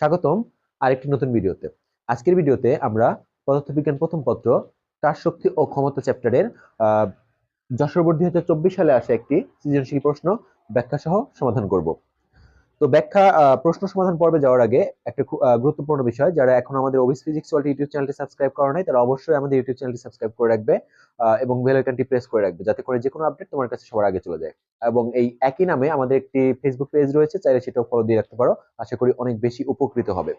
স্বাগতম আরেকটি নতুন ভিডিওতে। আজকের ভিডিওতে আমরা পদার্থবিজ্ঞান প্রথম পত্র কার শক্তি ও ক্ষমতা চ্যাপ্টারের যশোর হাজার সালে আসা একটি সৃজনশীল প্রশ্ন ব্যাখ্যা সহ সমাধান করব। তো ব্যাখ্যা প্রশ্ন সমাধান পর্বে যাওয়ার আগে একটা গুরুত্বপূর্ণ বিষয়, যারা এখন আমাদের অবিস ফিজিক্স ওয়ার্ল্ড ইউটিউব চ্যানেলটি সাবস্ক্রাইব করা নাই, তারা অবশ্যই আমাদের ইউটিউব চ্যানেলটি সাবস্ক্রাইব করে রাখবে এবং বেল আইকনটি প্রেস করে রাখবে, যাতে করে যে কোনো আপডেট তোমার কাছে সবার আগে চলে যায়। এবং এই একই নামে আমাদের একটি ফেসবুক পেজ রয়েছে, চাইলে সেটাও ফলো দিয়ে রাখতে পারো, আশা করি অনেক বেশি উপকৃত হবে।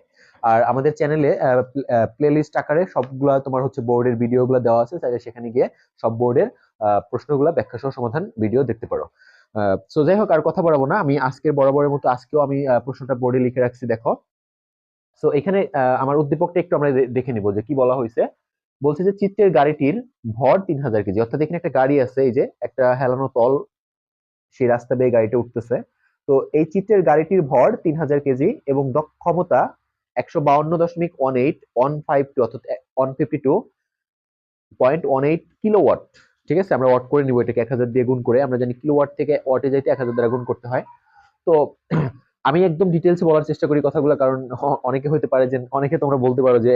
আর আমাদের চ্যানেলে প্লেলিস্ট আকারে সবগুলা তোমার হচ্ছে বোর্ডের ভিডিওগুলো দেওয়া আছে, চাইলে সেখানে গিয়ে সব বোর্ডের প্রশ্নগুলো ব্যাখ্যা সহ সমাধান ভিডিও দেখতে পারো। সো যাই হোক আর কথা বলাবো না। আমি আজকের বরাবরের মতো আজকেও আমি প্রশ্নটা বোর্ডে লিখে রাখছি, দেখো। সো এখানে আমার উদ্দীপকটা একটু আমরা দেখে নিব যে কি বলা হয়েছে। বলছে যে চিত্রের গাড়িটির ভর তিন হাজার কেজি। অর্থাৎ এখানে একটা গাড়ি আছে, এই যে একটা হেলানো তল, সেই রাস্তা বেয়ে গাড়িটা উঠতেছে। তো এই চিত্রের গাড়িটির ভর তিন হাজার কেজি এবং ক্ষমতা একশো বাউন্ন দশমিক one eight one five two অর্থাৎ one fifty two point one eight kilowatt ঠিক আছে? আমরা ওয়াট করে নিব এটাকে এক হাজার দিয়ে গুণ করে। আমরা জানি কিলোওয়াট থেকে ওয়াটে যাইতে এক হাজার দ্বারা গুণ করতে হয়। তো আমি একদম ডিটেলসে বলার চেষ্টা করি কথাগুলো, কারণ অনেকে হতে পারে যে, অনেকে তোমরা বলতে পারো যে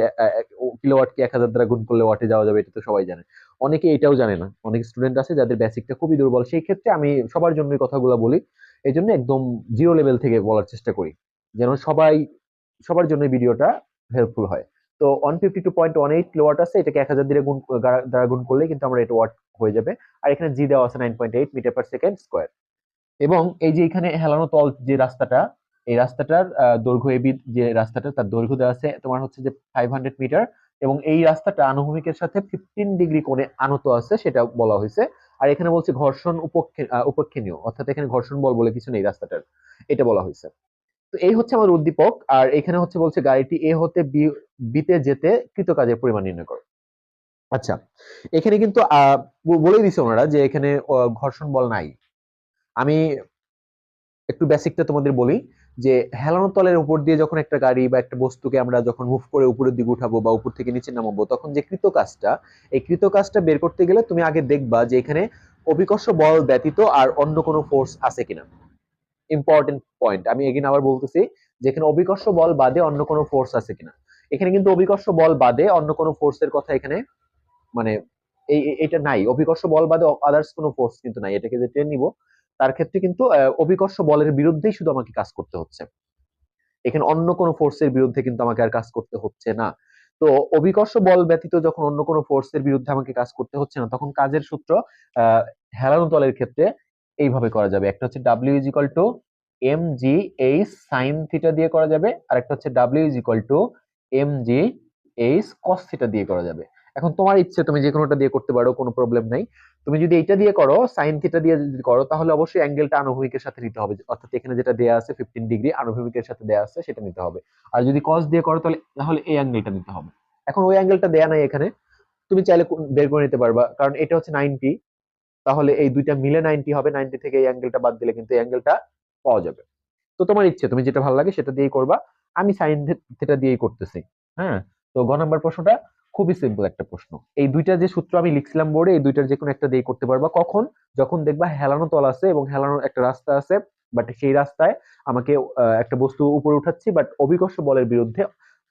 কিলোওয়াটকে এক হাজার দ্বারা গুণ করলে ওয়াটে যাওয়া যাবে, এটা তো সবাই জানে। অনেকে এটাও জানে না। অনেক স্টুডেন্ট আছে যাদের বেসিকটা খুবই দুর্বল। সেই ক্ষেত্রে আমি সবার জন্য কথাগুলো বলি। এই জন্য একদম জিরো লেভেল থেকে বলার চেষ্টা করি। যেন সবাই, সবার জন্য ভিডিওটা হেল্পফুল হয়। তো one fifty two point one eight kilowatt আছে এটাকে এক হাজার দিয়ে গুণ, দ্বারা গুণ করলে কিন্তু আমরা এটা ওয়াট হয়ে যাবে। আর এখানে জি দেওয়া আছে nine point eight metre per second square এবং এই যে এখানে হেলানো তল যে রাস্তাটা, এই রাস্তাটার দৈর্ঘ্য এবি যে রাস্তাটা, তার দৈর্ঘ্য দেওয়া আছে তোমার হচ্ছে যে ফাইভ হান্ড্রেড মিটার এবং এই রাস্তাটা আনুভূমিকের সাথে ফিফটিন ডিগ্রি কোণে আনত আছে, সেটা বলা হয়েছে। আর এখানে বলছে ঘর্ষণ উপেক্ষে- উপেক্ষণীয়, অর্থাৎ এখানে ঘর্ষণ বল বলে কিছু নেই রাস্তাটার, এটা বলা হয়েছে। তো এই হচ্ছে আমাদের উদ্দীপক, আর এখানে হচ্ছে বলছে গাড়িটি এ হতে বিতে যেতে কৃতকাজের পরিমাণ নির্ণয় করো। আচ্ছা এখানে কিন্তু বলেই দিছে ওনারা যে এখানে ঘর্ষণ বল নাই। আমি একটু বেসিকটা তোমাদের বলি যে হেলানো তলের উপর দিয়ে যখন একটা গাড়ি বা একটা বস্তুকে আমরা যখন মুভ করে উপরের দিকে উঠাবো বা উপর থেকে নিচে নামাবো, তখন যে কৃত কাজটা এই কৃত কাজটা বের করতে গেলে তুমি আগে দেখবা যে এখানে অভিকর্ষ বল ব্যতীত আর অন্য কোনো ফোর্স আছে কিনা। ইম্পর্টেন্ট পয়েন্ট আমি এগিন আবার বলতেছি যে এখানে অভিকর্ষ বল বাদে অন্য কোনো ফোর্স আছে কিনা। এখানে কিন্তু অভিকর্ষ বল বাদে অন্য কোনো ফোর্সের কথা এখানে মানে এই এটা নাই। অভিকর্ষ বল বাদে আদার্স কোনো ফোর্স কিন্তু নাই। এটাকে যে টেনে নিব তার ক্ষেত্রে কিন্তু অভিকর্ষ বলের বিরুদ্ধেই শুধু আমাকে কাজ করতে হচ্ছে। এখানে অন্য কোনো ফোর্সের বিরুদ্ধে কিন্তু আমাকে আর কাজ করতে হচ্ছে না। তো অভিকর্ষ বল ব্যতীত যখন অন্য কোনো ফোর্সের বিরুদ্ধে আমাকে কাজ করতে হচ্ছে না তখন কাজের সূত্র আহ, হেলানো তলের ক্ষেত্রে এইভাবে করা যাবে। একটা হচ্ছে W is equal to M G H sine theta দিয়ে করা যাবে, আর একটা হচ্ছে W is equal to M G H cos theta দিয়ে করা যাবে। এখন তোমার ইচ্ছে, তুমি যে কোনোটা দিয়ে করতে পারো, কোনো প্রবলেম নাই। তুমি যদি এইটা দিয়ে করো সাইন থিটা দিয়ে যদি করো, তাহলে অবশ্যই অ্যাঙ্গেলটা আনুভূমিকের সাথে নিতে হবে। অর্থাৎ এখানে যেটা দেয়া আছে ফিফটিন ডিগ্রি আনুভূমিকের সাথে দেয়া আছে, সেটা নিতে হবে। আর যদি কস দিয়ে করো, তাহলে তাহলে এই অ্যাঙ্গেলটা নিতে হবে। এখন ওই অ্যাঙ্গেলটা দেয়া নাই এখানে। তুমি চাইলে বের করে নিতে পারবা, কারণ এটা হচ্ছে নাইনটি তাহলে এই দুইটা মিলে নাইনটি হবে নাইনটি থেকে এই অ্যাঙ্গেলটা বাদ দিলে কিন্তু এই অ্যাঙ্গেলটা পাওয়া যাবে। তো তোমার ইচ্ছে, তুমি যেটা ভালো লাগে সেটা দিয়েই করবা। আমি সাইন থিটা দিয়েই করতেছি হ্যাঁ? তো গ নাম্বার প্রশ্নটা খুবই সিম্পল একটা প্রশ্ন। এই দুইটা যে সূত্র আমি লিখছিলাম বোর্ডে, এই দুইটার যে কোনো একটা দিয়ে করতে পারবা। কখন? যখন দেখবা হেলানো তল আছে এবং হেলানো একটা রাস্তা আছে বাট সেই রাস্তায় আমাকে একটা বস্তু উপরে উঠাচ্ছি বাট অভিকর্ষ বলের বিরুদ্ধে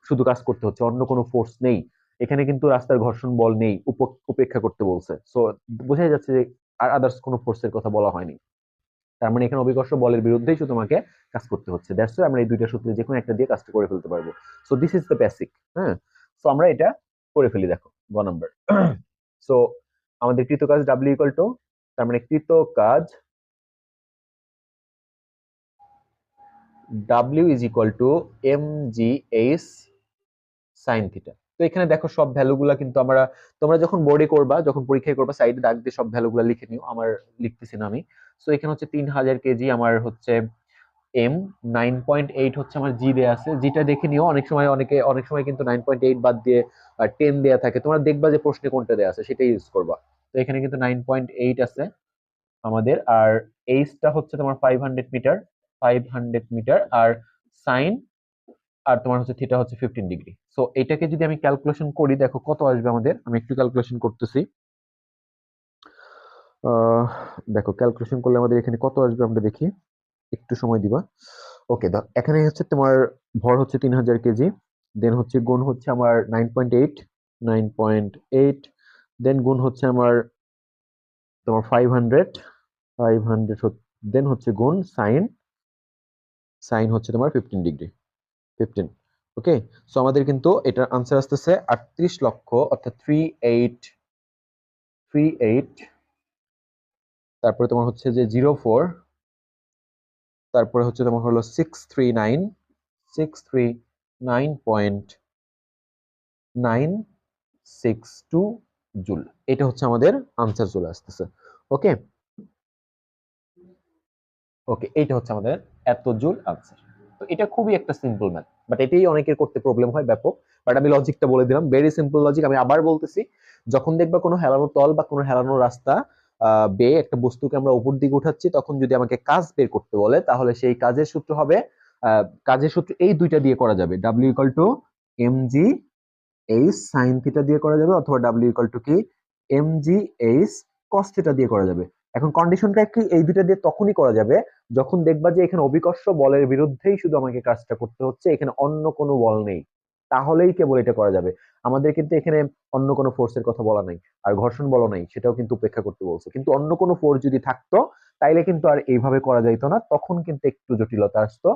শুধু কাজ করতে হচ্ছে, অন্য কোনো ফোর্স নেই। এখানে কিন্তু রাস্তার ঘর্ষণ বল নেই উপ- উপেক্ষা করতে বলছে। সো বোঝাই যাচ্ছে যে আর আদার্স কোনো ফোর্সের কথা বলা হয়নি। তার মানে এখানে অভিকর্ষ বলের বিরুদ্ধেই শুধু তোমাকে কাজ করতে হচ্ছে। দ্যাটস আমরা এই দুইটা সূত্রে যে কোনো একটা দিয়ে কাজটা করে ফেলতে পারব। So this is the basic হ্যাঁ? সো আমরা এটা করে ফেলি দেখো, গ নাম্বার সো আমাদের কৃত কাজ ডাব্লিউ ইকুয়াল টু তার মানে কৃত কাজ W is equal to M G H sine theta তো এখানে দেখো সব ভ্যালুগুলা কিন্তু আমরা, তোমরা যখন বোর্ডে করবা, যখন পরীক্ষায় করবা সাইডে দাগ দিয়ে সব ভ্যালুগুলা লিখে নিও। আমার লিখতেছি না আমি। সো এখানে হচ্ছে তিন হাজার কেজি আমার হচ্ছে এম নাইন পয়েন্ট এইট হচ্ছে আমার জি দেয়া আছে। জিটা দেখে নিও, অনেক সময় অনেকে, অনেক সময় কিন্তু নাইন পয়েন্ট এইট বাদ দিয়ে টেন দেয়া থাকে। তোমরা দেখবা যে প্রশ্নে কোনটা দেয়া আছে, সেটাই ইউজ করবা। তো এখানে কিন্তু নাইন পয়েন্ট এইট আছে আমাদের। আর এইচটা হচ্ছে তোমার five hundred metre five hundred metre আর সাইন আর তোমার হচ্ছে থিটা হচ্ছে ফিফটিন ডিগ্রি সো এটাকে যদি আমি ক্যালকুলেশন করি, দেখো কত আসবে আমাদের? আমি একটু ক্যালকুলেশন করতেছি। দেখো ক্যালকুলেশন করলে আমাদের এখানে কত আসবে আমরা দেখি। একটু সময় দিবা। ওকে দা এখানে হচ্ছে তোমার ভর হচ্ছে তিন হাজার কেজি। দেন হচ্ছে গুণ হচ্ছে আমার nine point eight nine point eight then গুণ হচ্ছে আমার তোমার five hundred five hundred then হচ্ছে গুণ সাইন সাইন হচ্ছে তোমার fifteen degree fifteen okay so আমাদের কিন্তু এটার আনসার আসতেছে আটত্রিশ লক্ষ, অর্থাৎ থ্রি এইট থ্রি এইট তারপরে তোমার হচ্ছে যে জিরো ফোর তারপরে হচ্ছে তোমার হলো six three nine six three nine point nine six two joule এটা হচ্ছে আমাদের আনসার চলে আসতেছে ওকে ওকে এইটা হচ্ছে আমাদের এত জুল আনসার তো এটা খুবই একটা সিম্পল ম্যাথ বাট এটাই অনেকের করতে প্রবলেম হয় ব্যাপক বাট আমি লজিকটা বলে দিলাম ভেরি সিম্পল লজিক আমি আবার বলতেছি, যখন দেখবা কোনো হেলানো তল বা কোনো হেলানো রাস্তা বে একটা বস্তুকে আমরা উপর দিকে উঠাচ্ছি, তখন যদি আমাকে কাজ বের করতে বলে, তাহলে সেই কাজের সূত্র হবে কাজের সূত্র এই দুইটা দিয়ে করা যাবে W equal to M G H sine theta দিয়ে করা যাবে, অথবা ডাব্লিউ ইকাল টু কি? M G H cos theta দিয়ে করা যাবে। এখন কন্ডিশনটা কি? এই দুইটা দিয়ে তখনই করা যাবে যখন দেখবা যে এখানে অবিকর্ষ বলের বিরুদ্ধেই শুধু আমাকে কাজটা করতে হচ্ছে, এখানে অন্য কোনো বল নেই। তাহলেই কেবল এটা করা যাবে। আমাদের কিন্তু এখানে অন্য কোনো ফোর্সের কথা বলা নাই, আর ঘর্ষণ বলা নাই, সেটাও কিন্তু উপেক্ষা করতে বলছে। কিন্তু অন্য কোনো ফোর্স যদি থাকতো, তাইলে কিন্তু আর এইভাবে করা যাইতো না, তখন কিন্তু একটু জটিলতা আসতো।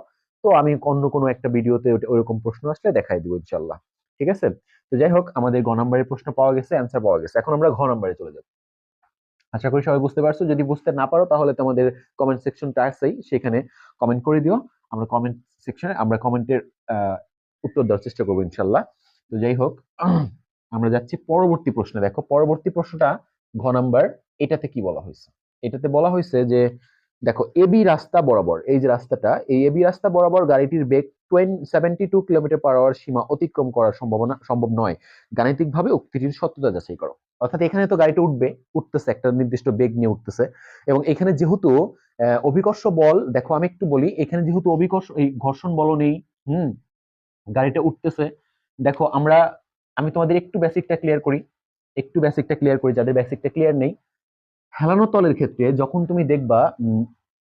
তো আমি অন্য কোনো একটা ভিডিওতে ওইরকম প্রশ্ন আসলে দেখাই দিব ইনশাল্লাহ ঠিক আছে? তো যাই হোক, আমাদের গ নাম্বারের প্রশ্ন পাওয়া গেছে অ্যান্সার পাওয়া গেছে। এখন আমরা ঘ নাম্বারে চলে যাব আশা করি সবাই বুঝতে পারছ। যদি বুঝতে না পারো, তাহলে তোমাদের কমেন্ট সেকশনটা আছেই সেখানে কমেন্ট করে দিও। আমরা কমেন্ট সেকশনে আমরা কমেন্টের উত্তর দেওয়ার চেষ্টা করব, ইনশাল্লাহ। তো যাই হোক, আমরা যাচ্ছি পরবর্তী প্রশ্নে। দেখো, পরবর্তী প্রশ্নটা ঘ নাম্বার এটাতে কি বলা হয়েছে? এটাতে বলা হয়েছে যে দেখো এবি রাস্তা বরাবর, এই যে রাস্তাটা, এই এবি রাস্তা বরাবর গাড়িটির বেগ seventy two kilometre per hour সীমা অতিক্রম করার সম্ভাবনা, সম্ভব নয়। গাণিতিকভাবে উক্তিটির সত্যতা যাচাই করো। অর্থাৎ এখানে তো গাড়িটা উঠবে, উঠতেছে, একটা নির্দিষ্ট বেগ নিয়ে উঠতেছে। এবং এখানে যেহেতু অভিকর্ষ বল, দেখো আমি একটু বলি, এখানে যেহেতু অভিকর্ষ এই ঘর্ষণ বল নেই, হুম, গাড়িটা উঠতেছে। দেখো, আমরা আমি তোমাদের একটু বেসিকটা ক্লিয়ার করি। একটু বেসিকটা ক্লিয়ার করি, যাদের বেসিকটা ক্লিয়ার নেই হেলানো তলের ক্ষেত্রে যখন তুমি দেখবা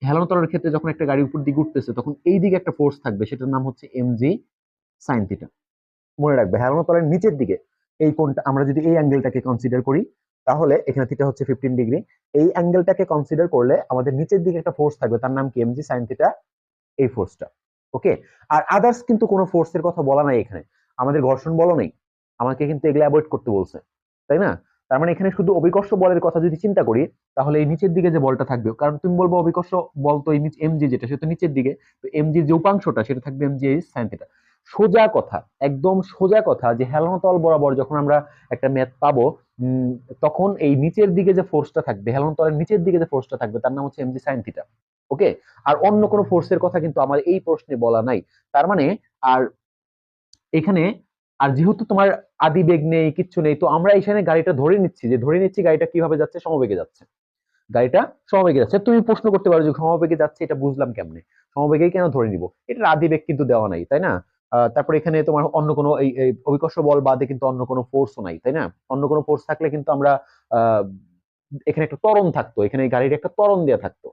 হেলানো তলের ক্ষেত্রে যখন একটা গাড়ি উপর দিকে উঠতেছে, তখন এই দিকে একটা ফোর্স থাকবে, সেটার নাম হচ্ছে এমজি সাইন থিটা মনে রাখবে, হেলানো তলের নিচের দিকে এই কোনটা আমরা যদি এই অ্যাঙ্গেলটাকে কনসিডার করি, তাহলে এখানে থিটা হচ্ছে ফিফটিন ডিগ্রি এই অ্যাঙ্গেলটাকে কনসিডার করলে আমাদের নিচের দিকে একটা ফোর্স থাকবে, তার নাম কি? এমজি সাইন থিটা এই ফোর্সটা ওকে আর আদার্স কিন্তু কোনো ফোর্সের কথা বলা নাই এখানে। আমাদের ঘর্ষণ বলো নেই। আমাকে কিন্তু এগুলো অ্যাভয়েড করতে বলছে। তাই না? তার মানে এখানে শুধু অবিকর্ষ বলের কথা যদি চিন্তা করি, তাহলে এই নিচের দিকে যে বলটা থাকবে, কারণ তুমি বলব অবিকর্ষ বল তো এই এমজি যেটা, সেটা নিচের দিকে, তো যে উপাংশটা, সেটা থাকবে এমজি সাইন থিটা সোজা কথা, একদম সোজা কথা যে হেলানো তল বরাবর যখন আমরা একটা ম্যাথ পাবো তখন এই নিচের দিকে যে ফোর্সটা থাকবে, হেলানো তলের নিচের দিকে যে ফোর্সটা থাকবে, তার নাম হচ্ছে এমজি সাইন থিটা ওকে আর অন্য কোনো ফোর্সের কথা কিন্তু আমার এই প্রশ্নে বলা নাই। তার মানে আর এখানে, আর যেহেতু তোমার আদি বেগ নেই, কিচ্ছু নেই। তো আমরা এখানে গাড়িটা ধরে নিচ্ছি যে ধরে নিচ্ছি গাড়িটা কীভাবে যাচ্ছে? সমবেগে যাচ্ছে। গাড়িটা সমবেগে যাচ্ছে। তুমি প্রশ্ন করতে পারো যে সমবেগে যাচ্ছে এটা বুঝলাম কেমনে? সমবেগেই কেন ধরে নিব? এটার আদি বেগ কিন্তু দেওয়া নাই, তাই না? তারপর এখানে তোমার অন্য কোনো এই অভিকর্ষ বল বাদে কিন্তু অন্য কোনো ফোর্সও নাই, তাই না? অন্য কোনো ফোর্স থাকলে কিন্তু আমরা এখানে একটা তরণ থাকতো। এখানে গাড়ির একটা তরণ দেওয়া থাকতো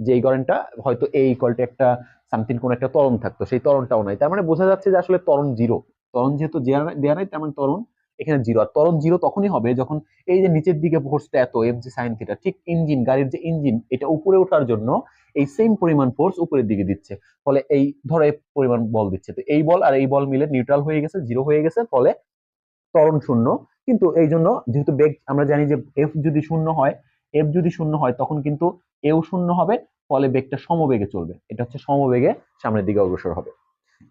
যে এই কারণটা হয়তো এই কলটা একটা সামথিং কোন একটা তরণ থাকতো। সেই তরণটাও নাই। তার মানে বোঝা যাচ্ছে যে আসলে তরণ জিরো ত্বরণ যেহেতু দেওয়া নাই তেমন মানে ত্বরণ এখানে জিরো আর ত্বরণ জিরো তখনই হবে যখন এই যে নিচের দিকে ফোর্সটা এত এম জি সাইন থিটা ঠিক ইঞ্জিন গাড়ির যে ইঞ্জিন এটা উপরে ওঠার জন্য এই সেম পরিমাণ ফোর্স উপরের দিকে দিচ্ছে। ফলে এই, ধরো পরিমাণ বল দিচ্ছে। তো এই বল আর এই বল মিলে নিউট্রাল হয়ে গেছে জিরো হয়ে গেছে, ফলে ত্বরণ শূন্য। কিন্তু এই জন্য যেহেতু বেগ আমরা জানি যে এফ যদি শূন্য হয় এফ যদি শূন্য হয়, তখন কিন্তু এও শূন্য হবে, ফলে বেগটা সমবেগে চলবে। এটা হচ্ছে সমবেগে সামনের দিকে অগ্রসর হবে।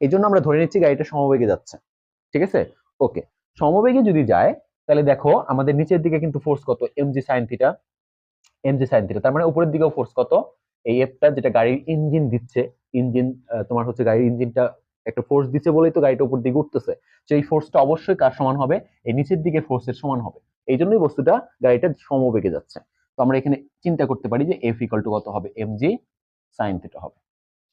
এই জন্য আমরা ধরে নিচ্ছি গাড়িটা সমবেগে যাচ্ছে। ঠিক আছে? ওকে সমবেগে যদি যায়, তাহলে দেখো আমাদের নিচের দিকে কিন্তু ফোর্স কত? M G sine theta M G sine theta তার মানে উপরের দিকেও ফোর্স কত? এই এফটা যেটা গাড়ির ইঞ্জিন দিচ্ছে ইঞ্জিন তোমার হচ্ছে গাড়ির ইঞ্জিনটা একটা ফোর্স দিচ্ছে বলেই তো গাড়িটা উপর দিকে উঠতেছে। সেই ফোর্সটা অবশ্যই কার সমান হবে? এই নিচের দিকে ফোর্সের সমান হবে। এই জন্যই বস্তুটা গাড়িটা সমবেগে যাচ্ছে। তো আমরা এখানে চিন্তা করতে পারি যে এফ ইকাল টু কত হবে? এম জি সাইন থিটা হবে।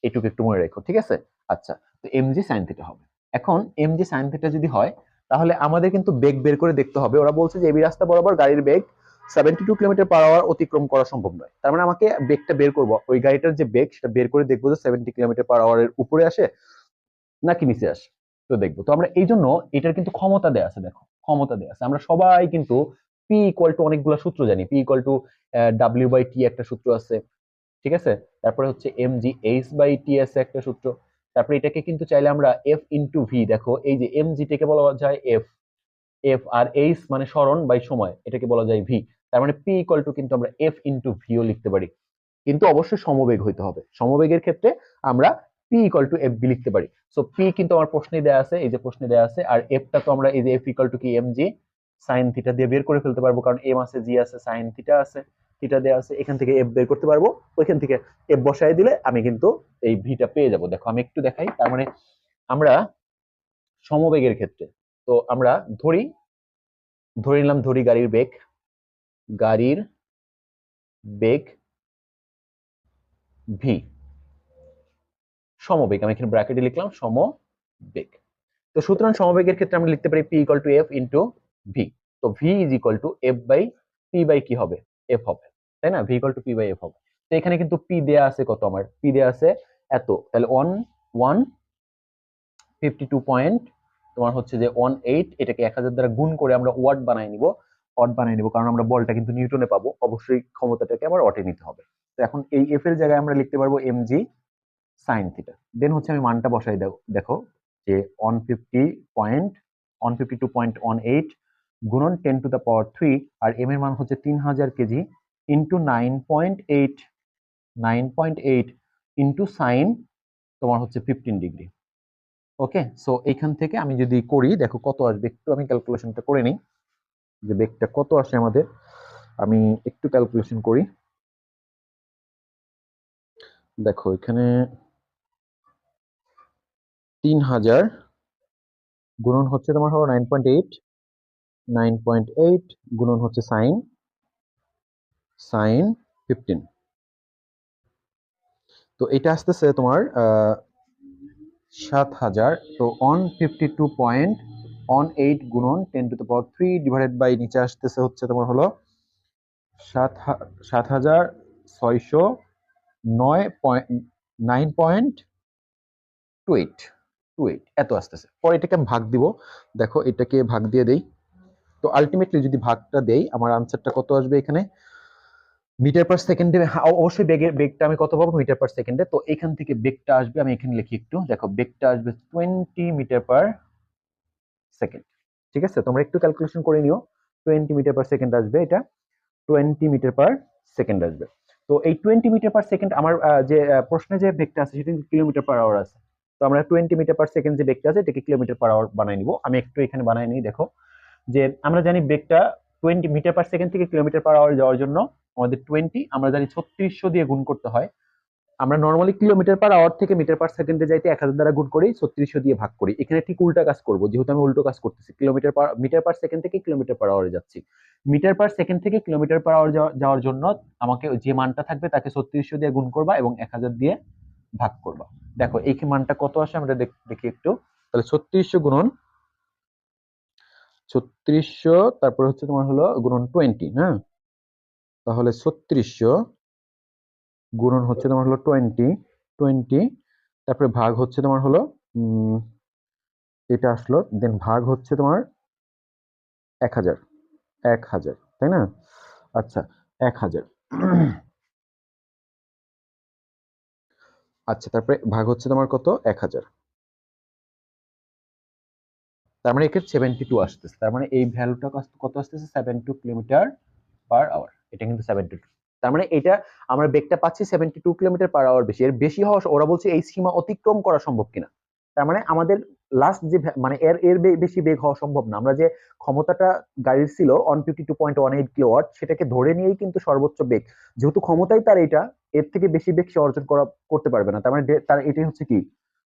এটুকু একটু মনে রেখো, ঠিক আছে? আচ্ছা তো এম জি সাইন থিটা হবে। এখন এম জি সাইন থিটা যদি হয়, তাহলে আমাদের কিন্তু বেগ বের করে দেখতে হবে। ওরা বলছে যে এবি রাস্তা বরাবর গাড়ির বেগ seventy two kilometre per hour অতিক্রম করা সম্ভব নয়। তার মানে আমাকে বেগটা বের করব। ওই গাড়িটার যে বেগ, সেটা বের করে দেখব যে সেভেন্টি কিলোমিটার পার আওয়ারের উপরে আসে নাকি নিচে আসে। তো দেখব। তো আমরা এই জন্য এটার কিন্তু ক্ষমতা দেয়া আছে, দেখো। ক্ষমতা দেয়া আছে। আমরা সবাই কিন্তু পি ইকুয়াল টু অনেকগুলো সূত্র জানি। P equal to W by T একটা সূত্র আছে। ঠিক আছে? তারপরে হচ্ছে M G H by T আছে একটা সূত্র। তারপরে এটাকে কিন্তু চাইলে আমরা এফ ইন্টু ভি দেখো, এই যে এম জিটাকে বলা যায় এফ এফ আর এইচ মানে স্মরণ বাই সময়, এটাকে বলা যায় ভি তার মানে পি ইকুয়াল টু কিন্তু আমরা এফ ইন্টু ভিও লিখতে পারি। কিন্তু অবশ্যই সমবেগ হইতে হবে, সমবেগের ক্ষেত্রে আমরা P equal to F B লিখতে পারি। সো পি কিন্তু আমার প্রশ্নে দেওয়া আছে, এই যে প্রশ্নে দেওয়া আছে, আর এফটা তো আমরা এই যে এফ ইকুয়াল টু কি এম জি সাইন থিটা দিয়ে বের করে ফেলতে পারব, কারণ এম আছে জি আছে সাইন থিটা আছে। থিটা দেওয়া আছে, এখান থেকে এফ বের করতে পারব। ওইখান থেকে এফ বসায় দিলে আমি কিন্তু এই ভিটা পেয়ে যাব। দেখো, আমি একটু দেখাই। তার মানে আমরা সমবেগের ক্ষেত্রে, তো আমরা ধরি, ধরে নিলাম, ধরি গাড়ির বেগ। গাড়ির বেগ ভি সমবেগ, আমি এখানে ব্র্যাকেটে লিখলাম, সমবেগ। তো সুতরাং সমবেগের ক্ষেত্রে আমরা লিখতে পারি P equal to F into V তো V is equal to F by P by কি হবে? এফ হবে। তাই না? V equal to P by F হবে। তো এখানে কিন্তু পি দেয়া আছে কত আমার? পি দেয়া আছে এত। তাহলে one one fifty two point তোমার হচ্ছে যে ওয়ান এইট এটাকে এক হাজার দ্বারা গুণ করে আমরা ওয়াট বানাই নিব। ওয়াট বানাই নিব, কারণ আমরা বলটা কিন্তু নিউটনে পাবো। অবশ্যই ক্ষমতাটাকে আবার ওয়াটে নিতে হবে। তো এখন এই এফ এর জায়গায় আমরা লিখতে পারব M G sine theta then হচ্ছে আমি মানটা বসাই দেখো যে one fifty point one fifty two point one eight গুণন ten to the power three R M এর মান হচ্ছে তিন হাজার KG into nine point eight nine point eight into sine তোমার হচ্ছে ফিফটিন ডিগ্রি ওকে সো এইখান থেকে আমি যদি করি, দেখো কত আসবে? একটু আমি ক্যালকুলেশনটা করে নিই। যে বেগটা কত আসে আমাদের? আমি একটু ক্যালকুলেশন করি। দেখো, এখানে তিন হাজার গুণন হচ্ছে তোমার হলো nine point eight nine point eight গুণন হচ্ছে সাইন সাইন ফিফটিন তো এটা আসতেছে তোমার সাত হাজার। তো one fifty two point one eight গুণন ten to the power three divided by নিচে আসতেছে হচ্ছে তোমার হলো সাত সাত হাজার ছয়শো নয় point nine point two eight two eight এত আসতেছে। পরে এটাকে আমি ভাগ দিব। দেখো এটাকে ভাগ দিয়ে দেই। তো আলটিমেটলি যদি ভাগটা দেই, আমার আনসারটা কত আসবে এখানে? মিটার পার সেকেন্ডে অবশ্যই বেগের বেগটা আমি কত পাবো? মিটার পার সেকেন্ডে তো এখান থেকে বেগটা আসবে, আমি এখানে লিখি একটু। দেখো বেগটা আসবে টোয়েন্টি মিটার পার সেকেন্ড ঠিক আছে? তোমরা একটু ক্যালকুলেশন করে নিও। টোয়েন্টি মিটার পার সেকেন্ড আসবে এটা। টোয়েন্টি মিটার পার সেকেন্ড আসবে। তো এই টোয়েন্টি মিটার পার সেকেন্ড আমার যে প্রশ্নে যে বেগটা আছে, সেটা কিলোমিটার পার আওয়ার আছে। তো আমরা টোয়েন্টি মিটার পার সেকেন্ড যে বেগটা আছে, এটাকে কিলোমিটার পার আওয়ার বানাই নিব। আমি একটু এখানে বানাই নিই, দেখো। যে আমরা জানি বেগটা টোয়েন্টি মিটার পার সেকেন্ড থেকে কিলোমিটার পার আওয়ার যাওয়ার জন্য আমাদের টোয়েন্টি আমরা জানি ছত্রিশশো দিয়ে গুণ করতে হয়। আমরা নর্মালি কিলোমিটার পার আওয়ার থেকে মিটার পার সেকেন্ডে যাইতে এক হাজার দ্বারা গুণ করি, ছত্রিশশো দিয়ে ভাগ করি। এখানে ঠিক উল্টা কাজ করব, যেহেতু আমি উল্টো কাজ করতেছি। Kilometre per metre per second থেকে কিলোমিটার পার আওয়ারে যাচ্ছি। মিটার পার সেকেন্ড থেকে কিলোমিটার পার আওয়ার যাওয়ার জন্য আমাকে যে মানটা থাকবে তাকে ছত্রিশশো দিয়ে গুণ করবা এবং এক হাজার দিয়ে ভাগ করবা। দেখো, এই মানটা কত আসে আমরা দেখি একটু। তাহলে ছত্রিশশো গুণন ছত্রিশশো, তারপরে হচ্ছে তোমার হলো গুণন টোয়েন্টি হ্যাঁ? তাহলে ছত্রিশশো গুণন হচ্ছে তোমার হলো টোয়েন্টি টোয়েন্টি তারপরে ভাগ হচ্ছে তোমার হলো এটা আসলো দেন ভাগ হচ্ছে তোমার এক হাজার এক হাজার তাই না? আচ্ছা এক হাজার আচ্ছা তারপরে ভাগ হচ্ছে তোমার কত? এক হাজার তার মানে এক্ষেত্রে সেভেন্টি টু আসতেছে। তার মানে এই ভ্যালুটা কত আসতেছে? Seven two kilometre per hour এটা কিন্তু সেভেন্টি টু তার মানে এটা আমরা বেগটা পাচ্ছি seventy two kilometre per hour বেশি। এর বেশি হওয়া ওরা বলছে এই সীমা অতিক্রম করা সম্ভব কিনা। তার মানে আমাদের লাস্ট যে মানে এর এর বেশি বেগ হওয়া সম্ভব না। আমরা যে ক্ষমতাটা গাড়ির ছিল one fifty two point one eight kilowatt সেটাকে ধরে নিয়েই কিন্তু সর্বোচ্চ বেগ। যেহেতু ক্ষমতাই তার এটা, এর থেকে বেশি বেগ সে অর্জন করা, করতে পারবে না। তার মানে তার এটাই হচ্ছে কি?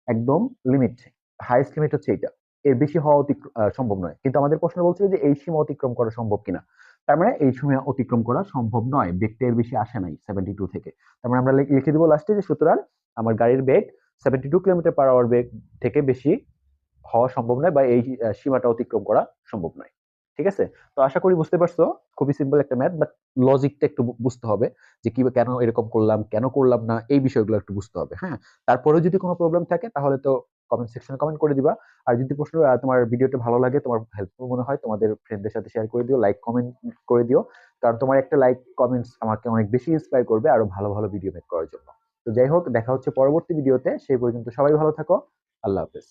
একদম লিমিট হাইস্ট লিমিট হচ্ছে এটা এর বেশি হওয়া সম্ভব নয়। কিন্তু আমাদের প্রশ্ন বলছিল যে, এই সীমা অতিক্রম করা সম্ভব কিনা? তার মানে এই সময় অতিক্রম করা সম্ভব নয়, বেগটা এর বেশি আসে নাই সেভেন্টি টু থেকে। তার মানে আমরা লিখে দিব লাস্টে যে, সুতরাং আমার গাড়ির বেগ seventy two kilometre per hour বেগ থেকে বেশি হওয়া সম্ভব নয় বা এই সীমাটা অতিক্রম করা সম্ভব নয়। ঠিক আছে? তো আশা করি বুঝতে পারছ। খুবই সিম্পল একটা ম্যাথ বাট লজিকটা একটু বুঝতে হবে যে কি কেন এরকম করলাম, কেন করলাম না, এই বিষয়গুলো একটু বুঝতে হবে হ্যাঁ? তারপরেও যদি কোনো প্রবলেম থাকে, তাহলে তো কমেন্ট সেকশনে কমেন্ট করে দিবা। আর যদি প্রশ্ন তোমার ভিডিওটা ভালো লাগে, তোমার হেল্পফুল মনে হয়, তোমাদের ফ্রেন্ডদের সাথে শেয়ার করে দিও লাইক কমেন্ট করে দিও। কারণ তোমার একটা লাইক কমেন্টস আমাকে অনেক বেশি ইন্সপায়ার করবে আরও ভালো ভালো ভিডিও মেক করার জন্য। তো যাই হোক, দেখা হচ্ছে পরবর্তী ভিডিওতে সেই পর্যন্ত সবাই ভালো থাকো। আল্লাহ হাফেজ।